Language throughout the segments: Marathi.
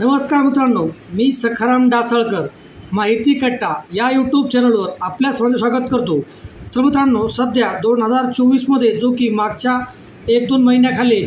नमस्कार मित्रांनो मी सखाराम डासळकर माहिती कट्टा या यूट्यूब चॅनलवर आपल्या सर्वांचे स्वागत करतो. तर मित्रांनो सध्या दोन हजार चोवीसमध्ये जो की मागच्या एक दोन महिन्याखाली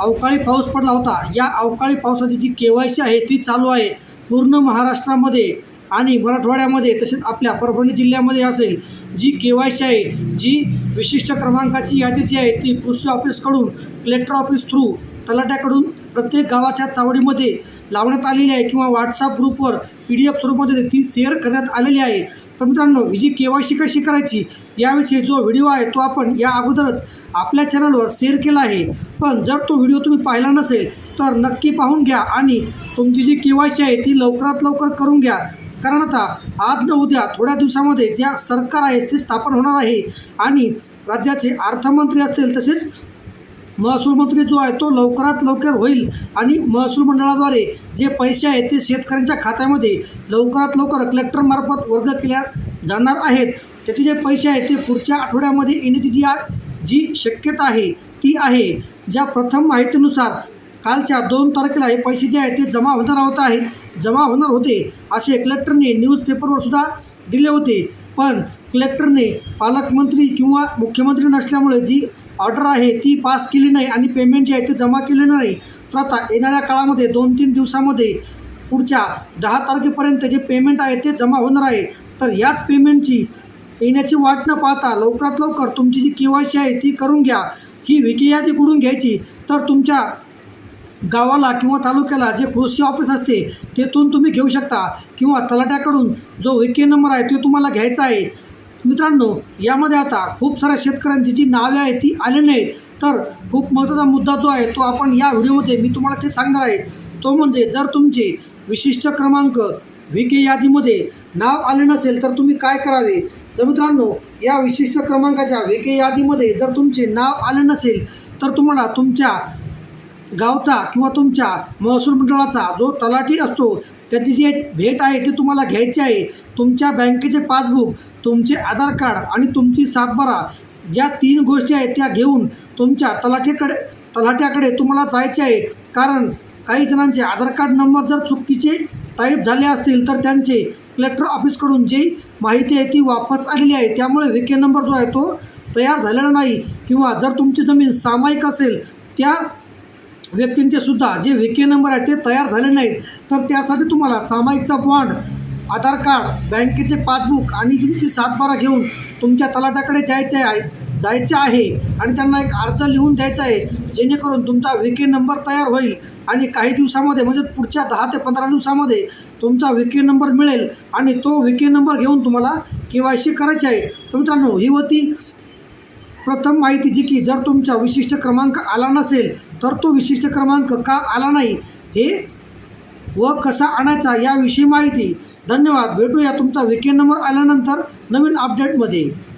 अवकाळी पाऊस पडला होता या अवकाळी पावसाची जी के वाय सी आहे ती चालू आहे पूर्ण महाराष्ट्रामध्ये आणि मराठवाड्यामध्ये तसेच आपल्या परभणी जिल्ह्यामध्ये असेल. जी के वाय सी आहे जी विशिष्ट क्रमांकाची यादी जी आहे ती कृषी ऑफिसकडून कलेक्टर ऑफिस थ्रू तलाट्याकडून प्रत्येक गावाच्या चावडीमध्ये लावण्यात आलेली आहे किंवा व्हॉट्सअप ग्रुपवर पी डी एफ स्वरूपामध्ये ती शेअर करण्यात आलेली आहे. तर मित्रांनो ही जी के वाय सी कशी करायची याविषयी जो व्हिडिओ आहे तो आपण या अगोदरच आपल्या चॅनलवर शेअर केला आहे. पण जर तो व्हिडिओ तुम्ही पाहिला नसेल तर नक्की पाहून घ्या आणि तुमची जी के वाय सी आहे ती लवकरात लवकर करून घ्या. कारण आता आज न उद्या थोड्या दिवसामध्ये ज्या सरकार आहे ते स्थापन होणार आहे आणि राज्याचे अर्थमंत्री असतील तसेच महसूल मंत्री जो आहे तो लवकरात लवकर होईल आणि महसूल मंडळाद्वारे जे पैसे आहेत ते शेतकऱ्यांच्या खात्यामध्ये लवकरात लवकर कलेक्टरमार्फत वर्ग केल्या जाणार आहेत. त्याचे जे पैसे आहेत ते पुढच्या आठवड्यामध्ये येण्याची जी जी शक्यता आहे ती आहे. ज्या प्रथम माहितीनुसार कालच्या दोन तारखेला हे पैसे जे आहेत ते जमा होणार होत आहे जमा होणार होते असे कलेक्टरने न्यूजपेपरवर सुद्धा दिले होते. पण कलेक्टरने पालकमंत्री किंवा मुख्यमंत्री नसल्यामुळे जी ऑर्डर आहे ती पास केली नाही आणि पेमेंट जे आहे ते जमा केले नाही. तर आता येणाऱ्या काळामध्ये दोन तीन दिवसामध्ये पुढच्या दहा तारखेपर्यंत जे पेमेंट आहे ते जमा होणार आहे. तर याच पेमेंटची येण्याची वाट न पाहता लवकरात लवकर तुमची जी के वाय सी आहे ती करून घ्या. ही विकी यादी कुठून घ्यायची? तर तुमच्या गावाला किंवा तालुक्याला जे कृषी ऑफिस असते तेथून तुम्ही घेऊ शकता. किंवा तलाट्याकडून जो विके नंबर आहे तो तुम्हाला घ्यायचा आहे. मित्रांनो यामध्ये आता खूप साऱ्या शेतकऱ्यांची जी नावे आहेत ती आलेली नाहीत तर खूप महत्त्वाचा मुद्दा जो आहे तो आपण या व्हिडिओमध्ये मी तुम्हाला ते सांगणार आहे. तो म्हणजे जर तुमचे विशिष्ट क्रमांक विके यादीमध्ये नाव आले नसेल तर तुम्ही काय करावे? तर मित्रांनो या विशिष्ट क्रमांकाच्या विके यादीमध्ये जर तुमचे नाव आले नसेल तर तुम्हाला तुमच्या गावचा किंवा तुमच्या महसूल मंडळाचा जो तलाठी असतो त्याची जी भेट आहे ती तुम्हाला घ्यायची आहे तुमच्या बँकेचे पासबुक तुमचे आधार कार्ड आणि तुमची सातबारा ज्या तीन गोष्टी आहेत त्या घेऊन तुमच्या तलाठीकडे तलाठ्याकडे तुम्हाला जायचे आहे. कारण काही जणांचे आधार कार्ड नंबर जर चुकीचे टाईप झाले असतील तर त्यांचे कलेक्टर ऑफिसकडून जी माहिती आहे ती वापस आलेली आहे. त्यामुळे विके नंबर जो आहे तो तयार झालेला नाही. किंवा जर तुमची जमीन सामायिक असेल त्या व्यक्तींचे सुद्धा जे विके नंबर आहेत ते तयार झाले नाहीत. तर त्यासाठी तुम्हाला सामायिकचा बॉन्ड आधार कार्ड बँकेचे पासबुक आणि तुमची सातबारा घेऊन तुमच्या तलाट्याकडे जायचे आहे जायचे आहे आणि त्यांना एक अर्ज लिहून द्यायचा आहे जेणेकरून तुमचा विके नंबर तयार होईल आणि काही दिवसामध्ये म्हणजे पुढच्या दहा ते पंधरा दिवसामध्ये तुमचा विके नंबर मिळेल आणि तो विके नंबर घेऊन तुम्हाला के वाय सी करायची आहे. तर मित्रांनो ही होती प्रथम माहिती जी की जर तुमचा विशिष्ट क्रमांक आला नसेल तर तो विशिष्ट क्रमांक का आला नाही? हे व कसा आणायचा याविषयी माहिती. धन्यवाद. भेटूया तुमचा विकेंड नंबर आल्यानंतर नवीन अपडेटमध्ये